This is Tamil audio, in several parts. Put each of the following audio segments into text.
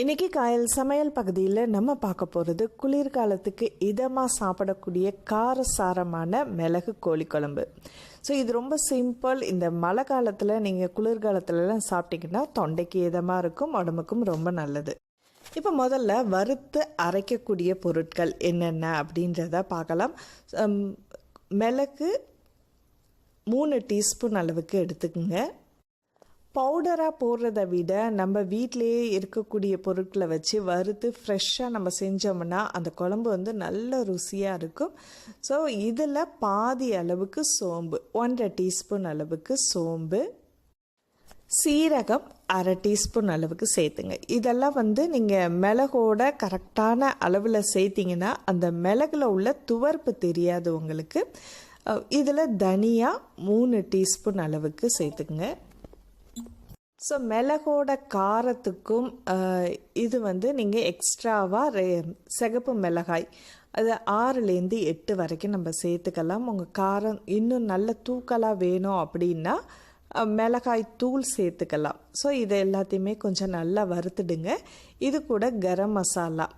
இன்றைக்கி காயல் சமையல் பகுதியில் நம்ம பார்க்க போகிறது குளிர்காலத்துக்கு இதமாக சாப்பிடக்கூடிய காரசாரமான மிளகு கோழி குழம்பு. ஸோ இது ரொம்ப சிம்பிள் இந்த மழை காலத்தில் நீங்கள் குளிர்காலத்துலலாம் சாப்பிட்டீங்கன்னா தொண்டைக்கு இதமாக இருக்கும் உடம்புக்கும் ரொம்ப நல்லது. இப்போ முதல்ல வறுத்து அரைக்கக்கூடிய பொருட்கள் என்னென்ன அப்படின்றத பார்க்கலாம். மிளகு மூணு டீஸ்பூன் அளவுக்கு எடுத்துக்கோங்க. பவுடராக போடுறத விட நம்ம வீட்டிலேயே இருக்கக்கூடிய பொருட்களை வச்சு வறுத்து ஃப்ரெஷ்ஷாக நம்ம செஞ்சோம்னா அந்த குழம்பு வந்து நல்ல ருசியாக இருக்கும். ஸோ இதில் பாதி அளவுக்கு சோம்பு ஒன்றரை டீஸ்பூன் அளவுக்கு சோம்பு சீரகம் அரை டீஸ்பூன் அளவுக்கு சேர்த்துங்க. இதெல்லாம் வந்து நீங்கள் மிளகோட கரெக்டான அளவில் சேர்த்திங்கன்னா அந்த மிளகுல உள்ள துவர்ப்பு தெரியாது உங்களுக்கு. இதில் தனியா மூணு டீஸ்பூன் அளவுக்கு சேர்த்துக்குங்க. ஸோ மிளகோட காரத்துக்கும் இது வந்து நீங்கள் எக்ஸ்ட்ராவாக ரெ சிகப்பு மிளகாய் அது ஆறுலேருந்து எட்டு வரைக்கும் நம்ம சேர்த்துக்கலாம். உங்கள் காரம் இன்னும் நல்ல தூக்கலாக வேணும் அப்படின்னா மிளகாய் தூள் சேர்த்துக்கலாம். ஸோ இதை எல்லாத்தையுமே கொஞ்சம் நல்லா வறுத்துடுங்க. இது கூட கரம் மசாலா.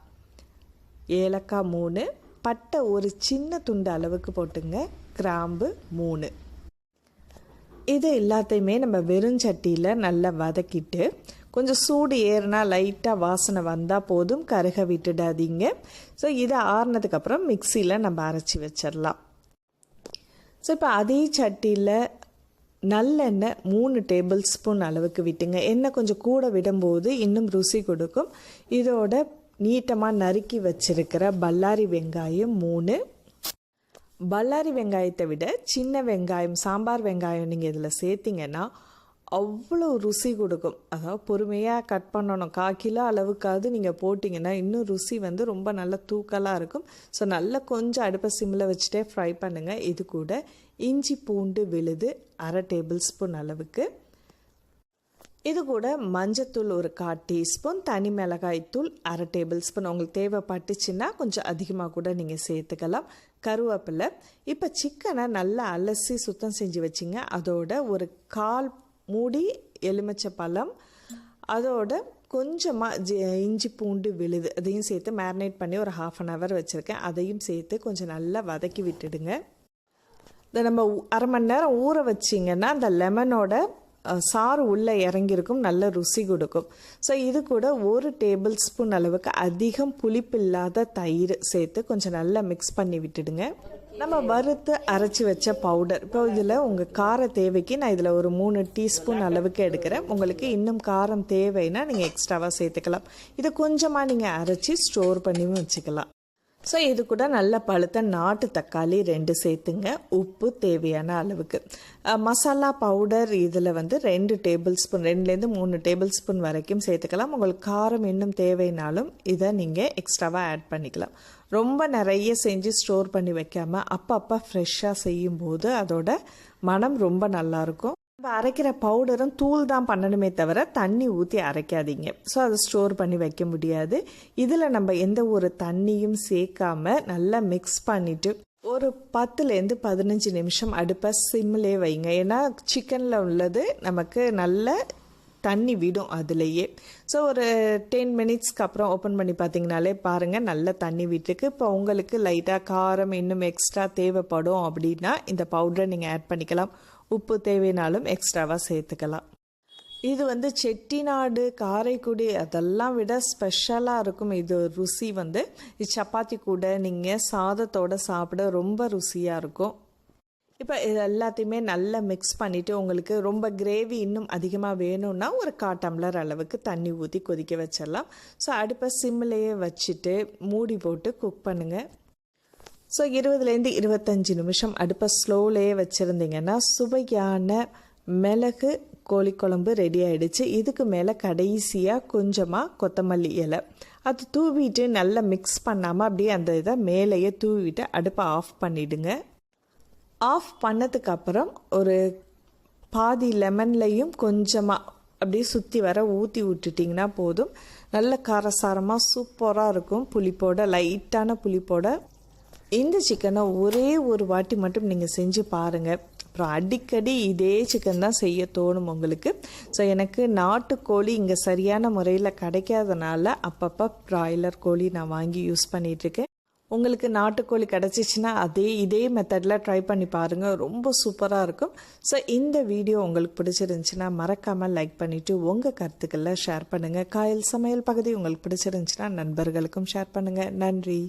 ஏலக்காய் மூணு பட்டை ஒரு சின்ன துண்டு அளவுக்கு போட்டுங்க. கிராம்பு மூணு. இது எல்லாத்தையுமே நம்ம வெறுஞ்சட்டியில் நல்லா வதக்கிட்டு கொஞ்சம் சூடு ஏறினா லைட்டாக வாசனை வந்தால் போதும் கருக விட்டுடாதீங்க. ஸோ இதை ஆறுனதுக்கப்புறம் மிக்சியில் நம்ம அரைச்சி வச்சிடலாம். ஸோ இப்போ அதே சட்டியில் நல்லெண்ணெய் மூணு டேபிள் ஸ்பூன் அளவுக்கு விட்டுங்க. எண்ணெய் கொஞ்சம் கூட விடும்போது இன்னும் ருசி கொடுக்கும். இதோட நீட்டமாக நறுக்கி வச்சிருக்கிற பல்லாரி வெங்காயம் மூணு பல்லாரி வெங்காயத்தை விட சின்ன வெங்காயம் சாம்பார் வெங்காயம் நீங்கள் இதில் சேர்த்திங்கன்னா அவ்வளோ ருசி கொடுக்கும். அதாவது பொறுமையாக கட் பண்ணணும். கால் கிலோ அளவுக்காவது நீங்கள் போட்டிங்கன்னா இன்னும் ருசி வந்து ரொம்ப நல்ல தூக்கலாக இருக்கும். ஸோ நல்லா கொஞ்சம் அடுப்பை சிம்மில் வச்சுட்டே ஃப்ரை பண்ணுங்கள் இது கூட இஞ்சி பூண்டு விழுது அரை டேபிள் ஸ்பூன் அளவுக்கு. இது கூட மஞ்சத்தூள் ஒரு கால் டீஸ்பூன் தனி மிளகாய் தூள் அரை டேபிள் ஸ்பூன் உங்களுக்கு தேவைப்பட்டுச்சுன்னா கொஞ்சம் அதிகமாக கூட நீங்கள் சேர்த்துக்கலாம். கருவேப்பிலை. இப்போ சிக்கனை நல்லா அலசி சுத்தம் செஞ்சு வச்சிங்க. அதோட ஒரு கால் மூடி எலுமிச்சை பழம் அதோட கொஞ்சமாக ஜி இஞ்சி பூண்டு விழுது அதையும் சேர்த்து மேரினேட் பண்ணி ஒரு ஹாஃப் அன் ஹவர் வச்சுருக்கேன். அதையும் சேர்த்து கொஞ்சம் நல்லா வதக்கி விட்டுடுங்க. இதை நம்ம அரை மணி நேரம் ஊற வச்சிங்கன்னா அந்த லெமனோட சாறு உள்ளே இறங்கியிருக்கும் நல்ல ருசி கொடுக்கும். ஸோ இது கூட ஒரு டேபிள் ஸ்பூன் அளவுக்கு அதிகம் புளிப்பில்லாத தயிர் சேர்த்து கொஞ்சம் நல்லா மிக்ஸ் பண்ணி விட்டுடுங்க. நம்ம வறுத்து அரைச்சி வச்ச பவுடர் இப்போ இதில் உங்கள் கார தேவைக்கு நான் இதில் ஒரு மூணு டீஸ்பூன் அளவுக்கு எடுக்கிறேன். உங்களுக்கு இன்னும் காரம் தேவைன்னா நீங்கள் எக்ஸ்ட்ராவாக சேர்த்துக்கலாம். இதை கொஞ்சமாக நீங்கள் அரைச்சி ஸ்டோர் பண்ணியும் வச்சுக்கலாம். ஸோ இது கூட நல்ல பழுத்த நாட்டு தக்காளி ரெண்டு சேர்த்துங்க. உப்பு தேவையான அளவுக்கு. மசாலா பவுடர் இதில் வந்து ரெண்டு டேபிள் ஸ்பூன் ரெண்டுலேருந்து மூணு டேபிள் ஸ்பூன் வரைக்கும் சேர்த்துக்கலாம். உங்களுக்கு காரம் இன்னும் தேவைனாலும் இதை நீங்கள் எக்ஸ்ட்ராவாக ஆட் பண்ணிக்கலாம். ரொம்ப நிறைய செஞ்சு ஸ்டோர் பண்ணி வைக்காமல் அப்பப்போ ஃப்ரெஷ்ஷாக செய்யும்போது அதோட மனம் ரொம்ப நல்லாயிருக்கும் நம்ம அரைக்கிற பவுடரும் தூள் தான் பண்ணணுமே தவிர தண்ணி ஊற்றி அரைக்காதீங்க. ஸோ அதை ஸ்டோர் பண்ணி வைக்க முடியாது. இதில் நம்ம எந்த ஒரு தண்ணியும் சேர்க்காம நல்லா மிக்ஸ் பண்ணிவிட்டு ஒரு பத்துலேருந்து பதினஞ்சு நிமிஷம் அடுப்பை சிம்மிலே வைங்க. ஏன்னா சிக்கனில் உள்ளது நமக்கு நல்ல தண்ணி விடும் அதுலேயே. ஸோ ஒரு டென் மினிட்ஸ்க்கு அப்புறம் ஓப்பன் பண்ணி பார்த்தீங்கனாலே பாருங்கள் நல்ல தண்ணி விட்டுருக்கு. இப்போ உங்களுக்கு லைட்டாக காரம் இன்னும் எக்ஸ்ட்ரா தேவைப்படும் அப்படின்னா இந்த பவுடரை நீங்கள் ஆட் பண்ணிக்கலாம். உப்பு தேவைனாலும் எக்ஸ்ட்ராவாக சேர்த்துக்கலாம். இது வந்து செட்டிநாடு காரைக்குடி அதெல்லாம் விட ஸ்பெஷலாக இருக்கும். இது ருசி வந்து சப்பாத்தி கூட நீங்கள் சாதத்தோட சாப்பிட ரொம்ப ருசியாக இருக்கும். இப்போ இது எல்லாத்தையுமே நல்லா மிக்ஸ் பண்ணிவிட்டு உங்களுக்கு ரொம்ப கிரேவி இன்னும் அதிகமாக வேணும்னா ஒரு கா டம்ளர் அளவுக்கு தண்ணி ஊற்றி கொதிக்க வச்சிடலாம். ஸோ அடுப்பை சிம்மிலேயே வச்சுட்டு மூடி போட்டு குக் பண்ணுங்கள் ஸோ இருபதுலேருந்து இருபத்தஞ்சி நிமிஷம் அடுப்பை ஸ்லோலேயே வச்சுருந்தீங்கன்னா சுவையான மிளகு கோழிக்குழம்பு ரெடி ஆகிடுச்சு இதுக்கு மேலே கடைசியாக கொஞ்சமாக கொத்தமல்லி இலை. அது தூவிட்டு நல்லா மிக்ஸ் பண்ணாமல் அப்படியே அந்த இதை மேலேயே தூவிட்டு அடுப்பை ஆஃப் பண்ணிவிடுங்க ஆஃப் பண்ணதுக்கப்புறம் ஒரு பாதி லெமன்லையும் கொஞ்சமாக அப்படியே சுற்றி வர ஊற்றி விட்டுட்டிங்கன்னா போதும். நல்ல காரசாரமாக சூப்பராக இருக்கும். புளிப்போட லைட்டான புளிப்போட. இந்த சிக்கனை ஒரே ஒரு வாட்டி மட்டும் நீங்கள் செஞ்சு பாருங்கள் அப்புறம் அடிக்கடி இதே சிக்கன் தான் செய்ய தோணும் உங்களுக்கு. ஸோ எனக்கு நாட்டுக்கோழி இங்கே சரியான முறையில் கிடைக்காதனால அப்பப்போ ப்ராய்லர் கோழி நான் வாங்கி யூஸ் பண்ணிகிட்ருக்கேன் உங்களுக்கு நாட்டுக்கோழி கிடச்சிச்சின்னா அதே இதே மெத்தடில் ட்ரை பண்ணி பாருங்கள் ரொம்ப சூப்பராக இருக்கும். ஸோ இந்த வீடியோ உங்களுக்கு பிடிச்சிருந்துச்சின்னா மறக்காமல் லைக் பண்ணிவிட்டு உங்கள் கருத்துக்களை ஷேர் பண்ணுங்கள் காயல் சமையல் பகுதி உங்களுக்கு பிடிச்சிருந்துச்சின்னா நண்பர்களுக்கும் ஷேர் பண்ணுங்கள் நன்றி.